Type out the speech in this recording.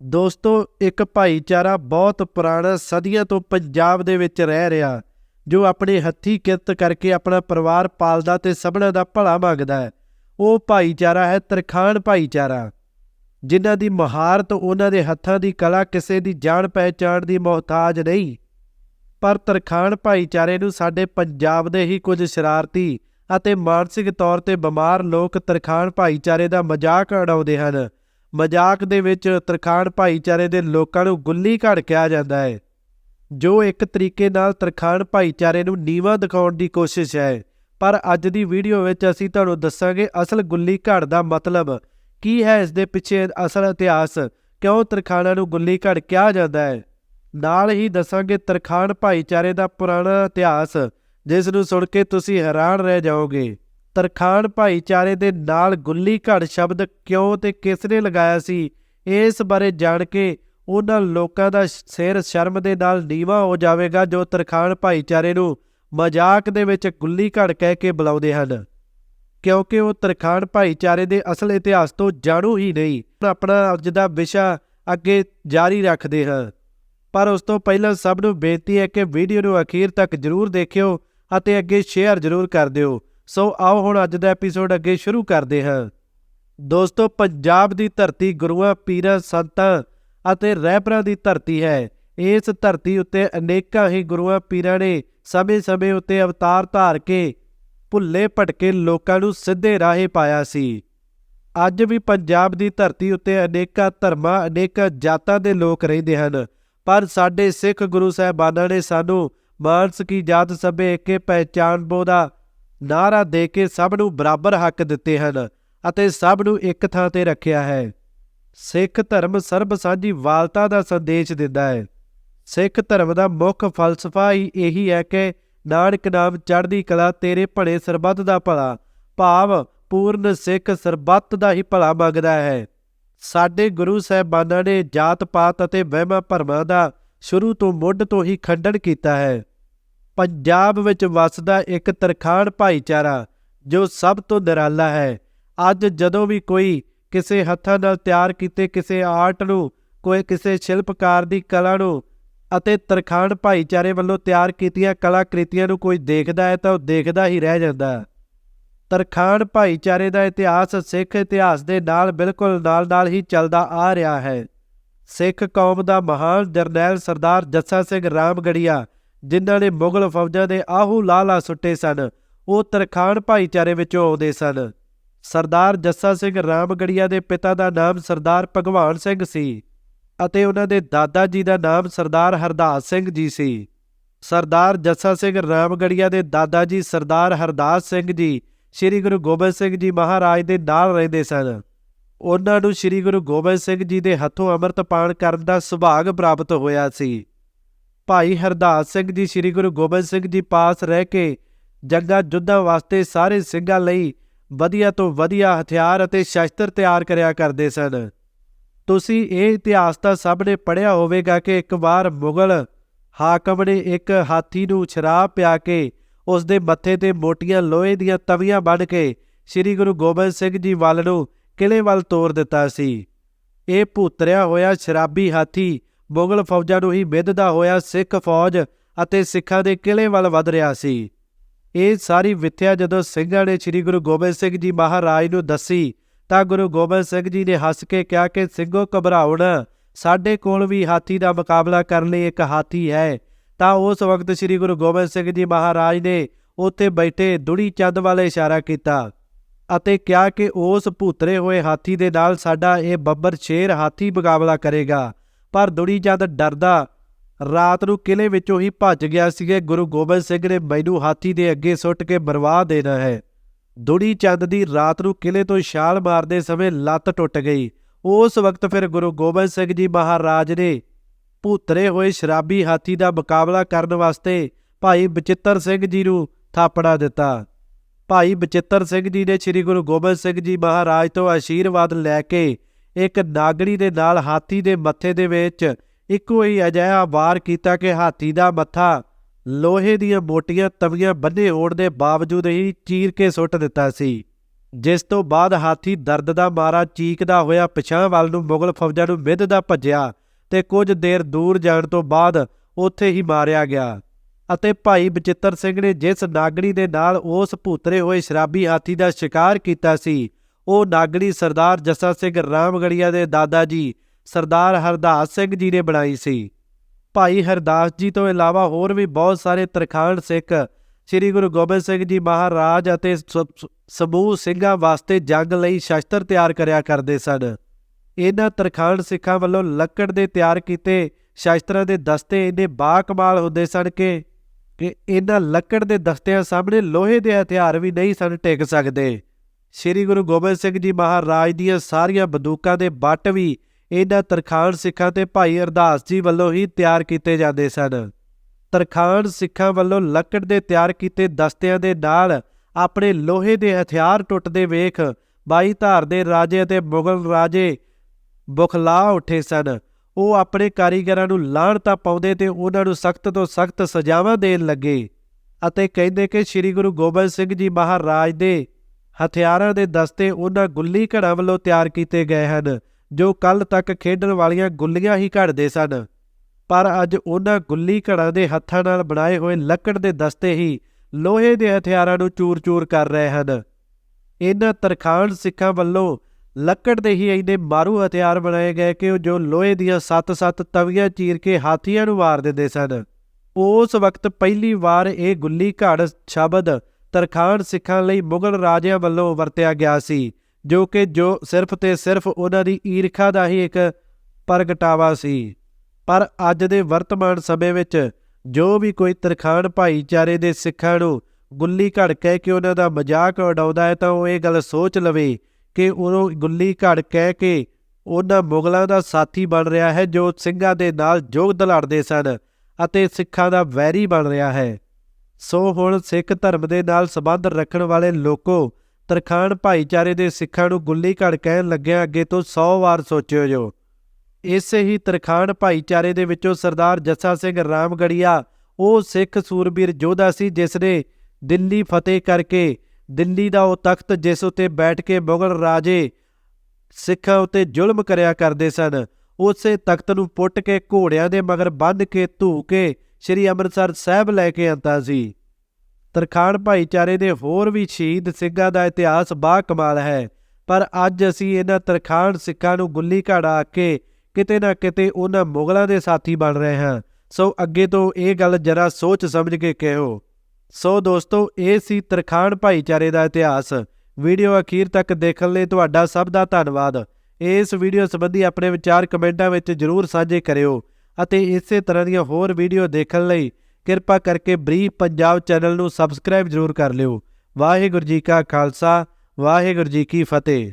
ਦੋਸਤੋ, ਇੱਕ ਭਾਈਚਾਰਾ ਬਹੁਤ ਪੁਰਾਣਾ ਸਦੀਆਂ ਤੋਂ ਪੰਜਾਬ ਦੇ ਵਿੱਚ ਰਹਿ ਰਿਹਾ, ਜੋ ਆਪਣੇ ਹੱਥੀ ਕਿਰਤ ਕਰਕੇ ਆਪਣਾ ਪਰਿਵਾਰ ਪਾਲਦਾ ਤੇ ਸਭਨਾਂ ਦਾ ਭਲਾ ਮੰਗਦਾ ਹੈ। ਉਹ ਭਾਈਚਾਰਾ ਹੈ ਤਰਖਾਣ ਭਾਈਚਾਰਾ, ਜਿਨ੍ਹਾਂ ਦੀ ਮਹਾਰਤ ਉਹਨਾਂ ਦੇ ਹੱਥਾਂ ਦੀ ਕਲਾ ਕਿਸੇ ਦੀ ਜਾਣ ਪਹਿਚਾਣ ਦੀ ਮੁਹਤਾਜ ਨਹੀਂ। ਪਰ ਤਰਖਾਣ ਭਾਈਚਾਰੇ ਨੂੰ ਸਾਡੇ ਪੰਜਾਬ ਦੇ ਹੀ ਕੁਝ ਸ਼ਰਾਰਤੀ ਅਤੇ ਮਾਨਸਿਕ ਤੌਰ ਤੇ ਬਿਮਾਰ ਲੋਕ ਤਰਖਾਣ ਭਾਈਚਾਰੇ ਦਾ ਮਜ਼ਾਕ ਉਡਾਉਂਦੇ ਹਨ। ਮਜ਼ਾਕ ਦੇ ਵਿੱਚ ਤਰਖਾਣ ਭਾਈਚਾਰੇ ਦੇ ਲੋਕਾਂ ਨੂੰ ਗੁੱਲੀ ਘੜ ਕਿਹਾ ਜਾਂਦਾ ਹੈ। ਜੋ ਇੱਕ ਤਰੀਕੇ ਨਾਲ ਤਰਖਾਣ ਭਾਈਚਾਰੇ ਨੂੰ ਨੀਵਾਂ ਦਿਖਾਉਣ ਦੀ ਕੋਸ਼ਿਸ਼ ਹੈ। ਪਰ ਅੱਜ ਦੀ ਵੀਡੀਓ ਵਿੱਚ ਅਸੀਂ ਤੁਹਾਨੂੰ ਦੱਸਾਂਗੇ ਅਸਲ ਗੁੱਲੀ ਘੜ ਦਾ ਮਤਲਬ। ਕੀ ਹੈ ਇਸ ਦੇ ਪਿੱਛੇ ਅਸਲ ਇਤਿਹਾਸ? ਕਿਉਂ ਤਰਖਾਣਾਂ ਨੂੰ ਗੁੱਲੀ ਘੜ ਕਿਹਾ ਜਾਂਦਾ ਹੈ? ਨਾਲ ਹੀ ਦੱਸਾਂਗੇ ਤਰਖਾਣ ਭਾਈਚਾਰੇ ਦਾ ਪੁਰਾਣਾ ਇਤਿਹਾਸ, ਜਿਸ ਨੂੰ ਸੁਣ ਕੇ ਤੁਸੀਂ ਹੈਰਾਨ ਰਹਿ ਜਾਓਗੇ। ਤਰਖਾਣ ਭਾਈਚਾਰੇ ਦੇ ਨਾਲ ਗੁੱਲੀ ਘੜ ਸ਼ਬਦ ਕਿਉਂ ਤੇ ਕਿਸ ਨੇ ਲਗਾਇਆ ਸੀ? ਇਸ ਬਾਰੇ ਜਾਣ ਕੇ ਉਹਨਾਂ ਲੋਕਾਂ ਦਾ ਸਿਰ ਸ਼ਰਮ ਦੇ ਨਾਲ ਨੀਵਾ ਹੋ ਜਾਵੇਗਾ ਜੋ ਤਰਖਾਣ ਭਾਈਚਾਰੇ ਨੂੰ ਮਜ਼ਾਕ ਦੇ ਵਿੱਚ ਗੁੱਲੀ ਘੜ ਕਹਿ ਕੇ ਬੁਲਾਉਂਦੇ ਹਨ। ਕਿਉਂਕਿ ਉਹ ਤਰਖਾਣ ਭਾਈਚਾਰੇ ਦੇ ਅਸਲ ਇਤਿਹਾਸ ਤੋਂ ਜਾਣੂ ਹੀ ਨਹੀਂ ਆਪਣਾ ਅੱਜ ਦਾ ਵਿਸ਼ਾ ਅੱਗੇ ਜਾਰੀ ਰੱਖਦੇ ਹਾਂ ਪਰ ਉਸ ਤੋਂ ਪਹਿਲਾਂ ਸਭ ਨੂੰ ਬੇਨਤੀ ਹੈ ਕਿ ਵੀਡੀਓ ਨੂੰ ਅਖੀਰ ਤੱਕ ਜਰੂਰ ਦੇਖਿਓ ਅਤੇ ਅੱਗੇ ਸ਼ੇਅਰ ਜਰੂਰ ਕਰ ਦਿਓ। ਸੋ ਆਓ ਹੁਣ ਅੱਜ ਦਾ ਐਪੀਸੋਡ ਅੱਗੇ ਸ਼ੁਰੂ ਕਰਦੇ ਹਾਂ। ਦੋਸਤੋ, ਪੰਜਾਬ ਦੀ ਧਰਤੀ ਗੁਰੂਆਂ, ਪੀਰਾਂ, ਸੰਤਾਂ ਅਤੇ ਰਹਿਬਰਾਂ ਦੀ ਧਰਤੀ ਹੈ। ਇਸ ਧਰਤੀ ਉੱਤੇ ਅਨੇਕਾਂ ਹੀ ਗੁਰੂਆਂ, ਪੀਰਾਂ ਨੇ ਸਮੇਂ-ਸਮੇਂ ਉੱਤੇ ਅਵਤਾਰ ਧਾਰ ਕੇ ਭੁੱਲੇ ਭਟਕੇ ਲੋਕਾਂ ਨੂੰ ਸਿੱਧੇ ਰਾਹੇ ਪਾਇਆ ਸੀ। ਅੱਜ ਵੀ ਪੰਜਾਬ ਦੀ ਧਰਤੀ ਉੱਤੇ ਅਨੇਕਾਂ ਧਰਮਾਂ, ਅਨੇਕਾਂ ਜਾਤਾਂ ਦੇ ਲੋਕ ਰਹਿੰਦੇ ਹਨ। ਪਰ ਸਾਡੇ ਸਿੱਖ ਗੁਰੂ ਸਾਹਿਬਾਨਾਂ ਨੇ ਸਾਨੂੰ ਮਾਨਸ ਕੀ ਜਾਤ ਸਭੇ ਏਕੇ ਪਹਿਚਾਨ ਬੋ ਨਾਰਾ ਦੇ ਕੇ ਸਭ ਨੂੰ ਬਰਾਬਰ ਹੱਕ ਦਿੱਤੇ ਹਨ ਅਤੇ ਸਭ ਨੂੰ ਇੱਕ ਥਾਂ ਤੇ ਰੱਖਿਆ ਹੈ। ਸਿੱਖ ਧਰਮ ਸਰਬ ਸਾਂਝੀ ਵਾਲਤਾ ਦਾ ਸੰਦੇਸ਼ ਦਿੰਦਾ ਹੈ। ਸਿੱਖ ਧਰਮ ਦਾ ਮੁੱਖ ਫਲਸਫਾ ਹੀ ਇਹੀ ਹੈ ਕਿ ਨਾਨਕ ਨਾਮ ਚੜ੍ਹਦੀ ਕਲਾ ਤੇਰੇ ਭਲੇ ਸਰਬੱਤ ਦਾ ਭਲਾ, ਭਾਵ ਪੂਰਨ ਸਿੱਖ ਸਰਬੱਤ ਦਾ ਹੀ ਭਲਾ ਮੰਗਦਾ ਹੈ। ਸਾਡੇ ਗੁਰੂ ਸਾਹਿਬਾਨਾਂ ਨੇ ਜਾਤ ਪਾਤ ਅਤੇ ਵਹਿਮਾਂ ਭਰਮਾਂ ਦਾ ਸ਼ੁਰੂ ਤੋਂ ਮੁੱਢ ਤੋਂ ਹੀ ਖੰਡਨ ਕੀਤਾ ਹੈ। ਪੰਜਾਬ ਵਿੱਚ ਵੱਸਦਾ ਇੱਕ ਤਰਖਾਣ ਭਾਈਚਾਰਾ, ਜੋ ਸਭ ਤੋਂ ਨਿਰਾਲਾ ਹੈ। ਅੱਜ ਜਦੋਂ ਵੀ ਕੋਈ ਕਿਸੇ ਹੱਥਾਂ ਨਾਲ ਤਿਆਰ ਕੀਤੇ ਕਿਸੇ ਆਰਟ ਨੂੰ, ਕੋਈ ਕਿਸੇ ਸ਼ਿਲਪਕਾਰ ਦੀ ਕਲਾ ਨੂੰ ਅਤੇ ਤਰਖਾਣ ਭਾਈਚਾਰੇ ਵੱਲੋਂ ਤਿਆਰ ਕੀਤੀਆਂ ਕਲਾਕ੍ਰਿਤੀਆਂ ਨੂੰ ਕੋਈ ਦੇਖਦਾ ਹੈ ਤਾਂ ਉਹ ਦੇਖਦਾ ਹੀ ਰਹਿ ਜਾਂਦਾ। ਹੈ ਤਰਖਾਣ ਭਾਈਚਾਰੇ ਦਾ ਇਤਿਹਾਸ ਸਿੱਖ ਇਤਿਹਾਸ ਦੇ ਨਾਲ ਬਿਲਕੁਲ ਨਾਲ-ਨਾਲ ਹੀ ਚੱਲਦਾ ਆ ਰਿਹਾ ਹੈ। ਸਿੱਖ ਕੌਮ ਦਾ ਮਹਾਨ ਜਰਨੈਲ ਸਰਦਾਰ ਜੱਸਾ ਸਿੰਘ ਰਾਮਗੜੀਆ ਜਿਨ੍ਹਾਂ ਨੇ ਮੁਗਲ ਫੌਜਾਂ ਦੇ ਆਹੂ ਲਾਲਾ ਸੁੱਟੇ ਸਨ, ਉਹ ਤਰਖਾਣ ਭਾਈਚਾਰੇ ਵਿੱਚੋਂ ਆਉਂਦੇ ਸਨ। ਸਰਦਾਰ ਜੱਸਾ ਸਿੰਘ ਰਾਮਗੜੀਆ ਦੇ ਪਿਤਾ ਦਾ ਨਾਮ ਸਰਦਾਰ ਭਗਵਾਨ ਸਿੰਘ ਸੀ ਅਤੇ ਉਹਨਾਂ ਦੇ ਦਾਦਾ ਜੀ ਦਾ ਨਾਮ ਸਰਦਾਰ ਹਰਦਾਸ ਸਿੰਘ ਜੀ ਸੀ। ਸਰਦਾਰ ਜੱਸਾ ਸਿੰਘ ਰਾਮਗੜੀਆ ਦੇ ਦਾਦਾ ਜੀ ਸਰਦਾਰ ਹਰਦਾਸ ਸਿੰਘ ਜੀ ਸ੍ਰੀ ਗੁਰੂ ਗੋਬਿੰਦ ਸਿੰਘ ਜੀ ਮਹਾਰਾਜ ਦੇ ਨਾਲ ਰਹਿੰਦੇ ਸਨ। ਉਹਨਾਂ ਨੂੰ ਸ੍ਰੀ ਗੁਰੂ ਗੋਬਿੰਦ ਸਿੰਘ ਜੀ ਦੇ ਹੱਥੋਂ ਅੰਮ੍ਰਿਤ ਪਾਣ ਕਰਨ ਦਾ ਸੁਭਾਗ ਪ੍ਰਾਪਤ ਹੋਇਆ ਸੀ। ਭਾਈ ਹਰਦਾਸ ਸਿੰਘ ਜੀ, ਸ੍ਰੀ ਗੁਰੂ ਗੋਬਿੰਦ ਸਿੰਘ ਜੀ ਪਾਸ ਰਹਿ ਕੇ ਜੰਗਾਂ ਜੁੱਧਾਂ ਵਾਸਤੇ ਸਾਰੇ ਸਿੰਘਾਂ ਲਈ ਵਧੀਆ ਤੋਂ ਵਧੀਆ ਹਥਿਆਰ ਅਤੇ ਸ਼ਸਤਰ ਤਿਆਰ ਕਰਿਆ ਕਰਦੇ ਸਨ। ਤੁਸੀਂ ਇਹ ਇਤਿਹਾਸ ਤਾਂ ਸਭ ਨੇ ਪੜ੍ਹਿਆ ਹੋਵੇਗਾ ਕਿ ਇੱਕ ਵਾਰ ਮੁਗਲ ਹਾਕਮ ਨੇ ਇੱਕ ਹਾਥੀ ਨੂੰ ਸ਼ਰਾਬ ਪਿਆ ਕੇ ਉਸ ਦੇ ਮੱਥੇ ਤੇ ਮੋਟੀਆਂ ਲੋਹੇ ਦੀਆਂ ਤਵੀਆਂ ਬੰਨ੍ਹ ਕੇ ਸ੍ਰੀ ਗੁਰੂ ਗੋਬਿੰਦ ਸਿੰਘ ਜੀ ਵੱਲ ਨੂੰ ਕਿਲੇ ਵੱਲ ਤੋਰ ਦਿੱਤਾ ਸੀ। ਇਹ ਭੂਤਰਿਆ ਹੋਇਆ ਸ਼ਰਾਬੀ ਹਾਥੀ ਮੁਗਲ ਫੌਜਾਂ ਨੂੰ ਹੀ ਮਿੱਧਦਾ ਹੋਇਆ ਸਿੱਖ ਫੌਜ ਅਤੇ ਸਿੱਖਾਂ ਦੇ ਕਿਲੇ ਵੱਲ ਵਧ ਰਿਹਾ ਸੀ। ਇਹ ਸਾਰੀ ਵਿਥਿਆ ਜਦੋਂ ਸਿੰਘਾਂ ਨੇ ਸ੍ਰੀ ਗੁਰੂ ਗੋਬਿੰਦ ਸਿੰਘ ਜੀ ਮਹਾਰਾਜ ਨੂੰ ਦੱਸੀ, ਤਾਂ ਗੁਰੂ ਗੋਬਿੰਦ ਸਿੰਘ ਜੀ ਨੇ ਹੱਸ ਕੇ ਕਿਹਾ ਕਿ ਸਿੰਘੋ ਘਬਰਾਉਣ, ਸਾਡੇ ਕੋਲ ਵੀ ਹਾਥੀ ਦਾ ਮੁਕਾਬਲਾ ਕਰਨ ਲਈ ਇੱਕ ਹਾਥੀ ਹੈ। ਤਾਂ ਉਸ ਵਕਤ ਸ੍ਰੀ ਗੁਰੂ ਗੋਬਿੰਦ ਸਿੰਘ ਜੀ ਮਹਾਰਾਜ ਨੇ ਉੱਥੇ ਬੈਠੇ ਦੁੜੀ ਚੰਦ ਵੱਲ ਇਸ਼ਾਰਾ ਕੀਤਾ ਅਤੇ ਕਿਹਾ ਕਿ ਉਸ ਭੂਤਰੇ ਹੋਏ ਹਾਥੀ ਦੇ ਨਾਲ ਸਾਡਾ ਇਹ ਬੱਬਰ ਸ਼ੇਰ ਹਾਥੀ ਮੁਕਾਬਲਾ ਕਰੇਗਾ। ਪਰ ਦੁੜੀ ਚੰਦ ਡਰਦਾ, ਰਾਤ ਨੂੰ ਕਿਲੇ ਵਿੱਚੋਂ ਹੀ ਭੱਜ ਗਿਆ ਸੀ ਗੁਰੂ ਗੋਬਿੰਦ ਸਿੰਘ ਨੇ ਮੈਨੂੰ ਹਾਥੀ ਦੇ ਅੱਗੇ ਸੁੱਟ ਕੇ ਬਰਵਾ ਦੇਣਾ ਹੈ। ਦੁੜੀ ਚੰਦ ਦੀ ਰਾਤ ਨੂੰ ਕਿਲੇ ਤੋਂ ਛਾਲ ਮਾਰਦੇ ਸਮੇਂ ਲੱਤ ਟੁੱਟ ਗਈ। ਉਸ ਵਕਤ ਫਿਰ ਗੁਰੂ ਗੋਬਿੰਦ ਸਿੰਘ ਜੀ ਮਹਾਰਾਜ ਨੇ ਭੂਤਰੇ ਹੋਏ ਸ਼ਰਾਬੀ ਹਾਥੀ ਦਾ ਮੁਕਾਬਲਾ ਕਰਨ ਵਾਸਤੇ ਭਾਈ ਬਚਿੱਤਰ ਸਿੰਘ ਜੀ ਨੂੰ ਥਾਪੜਾ ਦਿੱਤਾ। ਭਾਈ ਬਚਿੱਤਰ ਸਿੰਘ ਜੀ ਨੇ ਸ੍ਰੀ ਗੁਰੂ ਗੋਬਿੰਦ ਸਿੰਘ ਜੀ ਮਹਾਰਾਜ ਤੋਂ ਆਸ਼ੀਰਵਾਦ ਲੈ ਕੇ ਇੱਕ ਨਾਗੜੀ ਦੇ ਨਾਲ ਹਾਥੀ ਦੇ ਮੱਥੇ ਦੇ ਵਿੱਚ ਇੱਕੋ ਹੀ ਅਜਿਹਾ ਵਾਰ ਕੀਤਾ ਕਿ ਹਾਥੀ ਦਾ ਮੱਥਾ ਲੋਹੇ ਦੀਆਂ ਮੋਟੀਆਂ ਤਵੀਆਂ ਬੰਨੇ ਹੋਣ ਦੇ ਬਾਵਜੂਦ ਹੀ ਚੀਰ ਕੇ ਸੁੱਟ ਦਿੱਤਾ ਸੀ, ਜਿਸ ਤੋਂ ਬਾਅਦ ਹਾਥੀ ਦਰਦ ਦਾ ਮਾਰਾ ਚੀਕਦਾ ਹੋਇਆ ਪਿਛਾਂਹ ਵੱਲ ਨੂੰ ਮੁਗਲ ਫੌਜਾਂ ਨੂੰ ਮਿੱਧਦਾ ਭੱਜਿਆ ਤੇ ਕੁਝ ਦੇਰ ਦੂਰ ਜਾਣ ਤੋਂ ਬਾਅਦ ਉੱਥੇ ਹੀ ਮਾਰਿਆ ਗਿਆ ਅਤੇ ਭਾਈ ਬਚਿੱਤਰ ਸਿੰਘ ਨੇ ਜਿਸ ਨਾਗਣੀ ਦੇ ਨਾਲ ਉਸ ਭੂਤਰੇ ਹੋਏ ਸ਼ਰਾਬੀ ਹਾਥੀ ਦਾ ਸ਼ਿਕਾਰ ਕੀਤਾ ਸੀ ਉਹ ਨਾਗਣੀ ਸਰਦਾਰ ਜੱਸਾ ਸਿੰਘ ਰਾਮਗੜੀਆ ਦੇ ਦਾਦਾ ਜੀ, ਸਰਦਾਰ ਹਰਦਾਸ ਸਿੰਘ ਜੀ ਨੇ ਬਣਾਈ ਸੀ। ਭਾਈ ਹਰਦਾਸ ਜੀ ਤੋਂ ਇਲਾਵਾ ਹੋਰ ਵੀ ਬਹੁਤ ਸਾਰੇ ਤਰਖਾਣ ਸਿੱਖ ਸ੍ਰੀ ਗੁਰੂ ਗੋਬਿੰਦ ਸਿੰਘ ਜੀ ਮਹਾਰਾਜ ਅਤੇ ਸ- ਸਮੂਹ ਸਿੰਘਾਂ ਵਾਸਤੇ ਜੰਗ ਲਈ ਸ਼ਸਤਰ ਤਿਆਰ ਕਰਿਆ ਕਰਦੇ ਸਨ। ਇਹਨਾਂ ਤਰਖਾਣ ਸਿੱਖਾਂ ਵੱਲੋਂ ਲੱਕੜ ਦੇ ਤਿਆਰ ਕੀਤੇ ਸ਼ਸਤਰਾਂ ਦੇ ਦਸਤੇ ਇੰਨੇ ਬਾਕਮਾਲ ਹੁੰਦੇ ਸਨ ਕਿ ਕਿ ਇਹਨਾਂ ਲੱਕੜ ਦੇ ਦਸਤਿਆਂ ਸਾਹਮਣੇ ਲੋਹੇ ਦੇ ਹਥਿਆਰ ਵੀ ਨਹੀਂ ਸਨ ਟਿਕ ਸਕਦੇ। ਸ੍ਰੀ ਗੁਰੂ ਗੋਬਿੰਦ ਸਿੰਘ ਜੀ ਮਹਾਰਾਜ ਦੀਆਂ ਸਾਰੀਆਂ ਬੰਦੂਕਾਂ ਦੇ ਬੱਟ ਵੀ ਇਹਨਾਂ ਤਰਖਾਣ ਸਿੱਖਾਂ ਤੇ ਭਾਈ ਅਰਦਾਸ ਜੀ ਵੱਲੋਂ ਹੀ ਤਿਆਰ ਕੀਤੇ ਜਾਂਦੇ ਸਨ। ਤਰਖਾਣ ਸਿੱਖਾਂ ਵੱਲੋਂ ਲੱਕੜ ਦੇ ਤਿਆਰ ਕੀਤੇ ਦਸਤਿਆਂ ਦੇ ਨਾਲ ਆਪਣੇ ਲੋਹੇ ਦੇ ਹਥਿਆਰ ਟੁੱਟਦੇ ਵੇਖ ਬਾਈ ਧਾਰ ਦੇ ਰਾਜੇ ਅਤੇ ਮੁਗਲ ਰਾਜੇ ਬੁਖਲਾ ਉੱਠੇ ਸਨ। ਉਹ ਆਪਣੇ ਕਾਰੀਗਰਾਂ ਨੂੰ ਲਾਹਣਤਾ ਪਾਉਂਦੇ ਤੇ ਉਹਨਾਂ ਨੂੰ ਸਖਤ ਤੋਂ ਸਖਤ ਸਜ਼ਾਵਾਂ ਦੇਣ ਲੱਗੇ ਅਤੇ ਕਹਿੰਦੇ ਕਿ ਸ੍ਰੀ ਗੁਰੂ ਗੋਬਿੰਦ ਸਿੰਘ ਜੀ ਮਹਾਰਾਜ ਦੇ ਹਥਿਆਰਾਂ ਦੇ ਦਸਤੇ ਉਹਨਾਂ ਗੁੱਲੀ ਘੜਾਂ ਵੱਲੋਂ ਤਿਆਰ ਕੀਤੇ ਗਏ ਹਨ, ਜੋ ਕੱਲ ਤੱਕ ਖੇਡਣ ਵਾਲੀਆਂ ਗੁੱਲੀਆਂ ਹੀ ਘੜਦੇ ਸਨ। ਪਰ ਅੱਜ ਉਹਨਾਂ ਗੁੱਲੀ ਘੜਾਂ ਦੇ ਹੱਥਾਂ ਨਾਲ ਬਣਾਏ ਹੋਏ ਲੱਕੜ ਦੇ ਦਸਤੇ ਹੀ ਲੋਹੇ ਦੇ ਹਥਿਆਰਾਂ ਨੂੰ ਚੂਰ-ਚੂਰ ਕਰ ਰਹੇ ਹਨ। ਇਹਨਾਂ ਤਰਖਾਣ ਸਿੱਖਾਂ ਵੱਲੋਂ ਲੱਕੜ ਦੇ ਹੀ ਇੰਨੇ ਮਾਰੂ ਹਥਿਆਰ ਬਣਾਏ ਗਏ ਕਿ ਜੋ ਲੋਹੇ ਦੀਆਂ ਸੱਤ-ਸੱਤ ਤਵੀਆਂ ਚੀਰ ਕੇ ਹਾਥੀਆਂ ਨੂੰ ਮਾਰ ਦਿੰਦੇ ਸਨ। ਉਸ ਵਕਤ ਪਹਿਲੀ ਵਾਰ ਇਹ ਗੁੱਲੀ ਘੜ ਸ਼ਬਦ ਤਰਖਾਣ ਸਿੱਖਾਂ ਲਈ ਮੁਗਲ ਰਾਜਿਆਂ ਵੱਲੋਂ ਵਰਤਿਆ ਗਿਆ ਸੀ, ਜੋ ਕਿ ਜੋ ਸਿਰਫ ਤੇ ਸਿਰਫ ਉਹਨਾਂ ਦੀ ਈਰਖਾ ਦਾ ਹੀ ਇੱਕ ਪ੍ਰਗਟਾਵਾ ਸੀ। ਪਰ ਅੱਜ ਦੇ ਵਰਤਮਾਨ ਸਮੇਂ ਵਿੱਚ ਜੋ ਵੀ ਕੋਈ ਤਰਖਾਣ ਭਾਈਚਾਰੇ ਦੇ ਸਿੱਖਾਂ ਨੂੰ ਗੁੱਲੀ ਘੜ ਕਹਿ ਕੇ ਉਹਨਾਂ ਦਾ ਮਜ਼ਾਕ ਉਡਾਉਂਦਾ ਹੈ, ਤਾਂ ਉਹ ਇਹ ਗੱਲ ਸੋਚ ਲਵੇ ਕਿ ਉਹ ਗੁੱਲੀ ਘੜ ਕਹਿ ਕੇ ਉਹਨਾਂ ਮੁਗਲਾਂ ਦਾ ਸਾਥੀ ਬਣ ਰਿਹਾ ਹੈ, ਜੋ ਸਿੰਘਾਂ ਦੇ ਨਾਲ ਜੋਗ ਦਲਾੜਦੇ ਸਨ ਅਤੇ ਸਿੱਖਾਂ ਦਾ ਵੈਰੀ ਬਣ ਰਿਹਾ ਹੈ। ਸੋ ਹੁਣ ਸਿੱਖ ਧਰਮ ਦੇ ਨਾਲ ਸੰਬੰਧ ਰੱਖਣ ਵਾਲੇ ਲੋਕੋ, ਤਰਖਾਣ ਭਾਈਚਾਰੇ ਦੇ ਸਿੱਖਾਂ ਨੂੰ ਗੁੱਲੀ ਘੜ ਕਹਿਣ ਲੱਗਿਆ ਅੱਗੇ ਤੋਂ 100 ਵਾਰ ਸੋਚਿਓ ਜੋ। ਇਸੇ ਹੀ ਤਰਖਾਣ ਭਾਈਚਾਰੇ ਦੇ ਵਿੱਚੋਂ ਸਰਦਾਰ ਜੱਸਾ ਸਿੰਘ ਰਾਮਗੜੀਆ, ਉਹ ਸਿੱਖ ਸੂਰਬੀਰ ਯੋਧਾ ਸੀ ਜਿਸ ਨੇ ਦਿੱਲੀ ਫਤਿਹ ਕਰਕੇ ਦਿੱਲੀ ਦਾ ਉਹ ਤਖਤ ਜਿਸ ਉਤੇ ਬੈਠ ਕੇ ਮੁਗਲ ਰਾਜੇ ਸਿੱਖਾਂ ਉਤੇ ਜ਼ੁਲਮ ਕਰਿਆ ਕਰਦੇ ਸਨ। ਉਸੇ ਤਖਤ ਨੂੰ ਪੁੱਟ ਕੇ ਘੋੜਿਆਂ ਦੇ ਮਗਰ ਬੰਨ੍ਹ ਕੇ ਧੂ ਕੇ ਸ੍ਰੀ ਅੰਮ੍ਰਿਤਸਰ ਸਾਹਿਬ ਲੈ ਕੇ ਆਂਦਾ ਸੀ। ਤਰਖਾਣ ਭਾਈਚਾਰੇ ਦੇ ਹੋਰ ਵੀ ਸ਼ਹੀਦ ਸਿੰਘਾਂ ਦਾ ਇਤਿਹਾਸ ਬਾ ਕਮਾਲ ਹੈ, ਪਰ ਅੱਜ ਅਸੀਂ ਇਹਨਾਂ ਤਰਖਾਣ ਸਿੱਖਾਂ ਨੂੰ ਗੁੱਲੀ ਘੜਾ ਕੇ ਕਿਤੇ ਨਾ ਕਿਤੇ ਉਹਨਾਂ ਮੁਗਲਾਂ ਦੇ ਸਾਥੀ ਬਣ ਰਹੇ ਹਾਂ। ਸੋ ਅੱਗੇ ਤੋਂ ਇਹ ਗੱਲ ਜਰਾ ਸੋਚ ਸਮਝ ਕੇ ਕਹਿਓ। ਸੋ ਦੋਸਤੋ, ਇਹ ਸੀ ਤਰਖਾਣ ਭਾਈਚਾਰੇ ਦਾ ਇਤਿਹਾਸ। ਵੀਡੀਓ ਅਖੀਰ ਤੱਕ ਦੇਖਣ ਲਈ ਤੁਹਾਡਾ ਸਭ ਦਾ ਧੰਨਵਾਦ। ਇਸ ਵੀਡੀਓ ਸੰਬੰਧੀ ਆਪਣੇ ਵਿਚਾਰ ਕਮੈਂਟਾਂ ਵਿੱਚ ਜਰੂਰ ਸਾਂਝੇ ਕਰਿਓ ਅਤੇ ਇਸੇ ਤਰ੍ਹਾਂ ਦੀਆਂ ਹੋਰ ਵੀਡੀਓ ਦੇਖਣ ਲਈ ਕਿਰਪਾ ਕਰਕੇ ਬਰੀਫ ਪੰਜਾਬ ਚੈਨਲ ਨੂੰ ਸਬਸਕ੍ਰਾਈਬ ਜਰੂਰ ਕਰ ਲਿਓ। ਵਾਹਿਗੁਰੂ ਜੀ ਕਾ ਖਾਲਸਾ, ਵਾਹਿਗੁਰੂ ਜੀ ਕੀ ਫਤਿਹ।